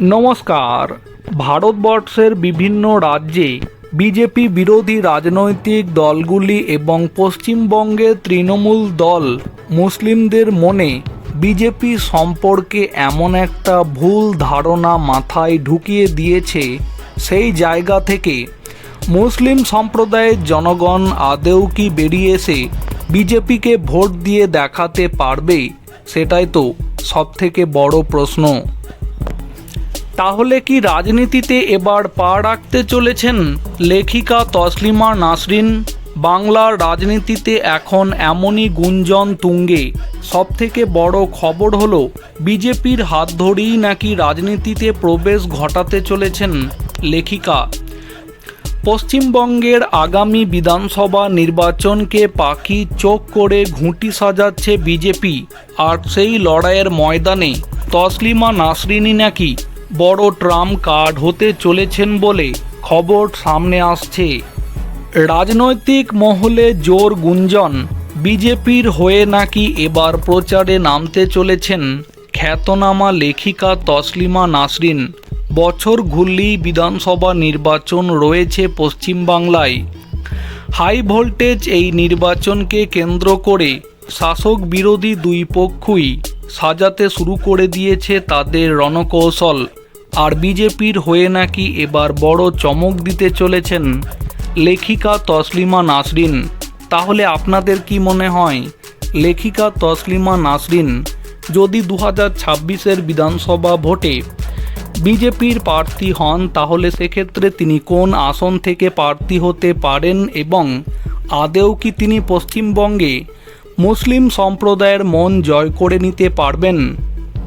নমস্কার। ভারতবর্ষের বিভিন্ন রাজ্যে বিজেপি বিরোধী রাজনৈতিক দলগুলি এবং পশ্চিমবঙ্গের তৃণমূল দল মুসলিমদের মনে বিজেপি সম্পর্কে এমন একটা ভুল ধারণা মাথায় ঢুকিয়ে দিয়েছে সেই জায়গা থেকে মুসলিম সম্প্রদায়ের জনগণ আদেও কি বেরিয়ে এসে বিজেপিকে ভোট দিয়ে দেখাতে পারবে? সেটাই তো সবথেকে বড় প্রশ্ন। তাহলে কি রাজনীতিতে এবার পা রাখতে চলেছেন লেখিকা তসলিমা নাসরিন? বাংলার রাজনীতিতে এখন এমনই গুঞ্জন তুঙ্গে। সবথেকে বড় খবর হলো, বিজেপির হাত ধরেই নাকি রাজনীতিতে প্রবেশ ঘটাতে চলেছেন লেখিকা। পশ্চিমবঙ্গের আগামী বিধানসভা নির্বাচনকে পাখি চোখ করে ঘুঁটি সাজাচ্ছে বিজেপি, আর সেই লড়াইয়ের ময়দানে তসলিমা নাসরিনই নাকি বড় ট্রাম কার্ড হতে চলেছেন বলে খবর সামনে আসছে। রাজনৈতিক মহলে জোর গুঞ্জন, বিজেপির হয়ে নাকি এবার প্রচারে নামতে চলেছেন খ্যাতনামা লেখিকা তসলিমা নাসরিন। বছর ঘুরলেই বিধানসভা নির্বাচন রয়েছে পশ্চিমবাংলায়। হাই ভোল্টেজ এই নির্বাচনকে কেন্দ্র করে শাসক বিরোধী দুই পক্ষই সাজাতে শুরু করে দিয়েছে তাদের রণকৌশল। আর বিজেপির হয়ে নাকি এবার বড় চমক দিতে চলেছেন লেখিকা তসলিমা নাসরিন। তাহলে আপনাদের কি মনে হয়, লেখিকা তসলিমা নাসরিন যদি দু হাজার ছাব্বিশের বিধানসভা ভোটে বিজেপির প্রার্থী হন, তাহলে সেক্ষেত্রে তিনি কোন আসন থেকে প্রার্থী হতে পারেন এবং আদেও কি তিনি পশ্চিমবঙ্গে মুসলিম সম্প্রদায়ের মন জয় করে নিতে পারবেন?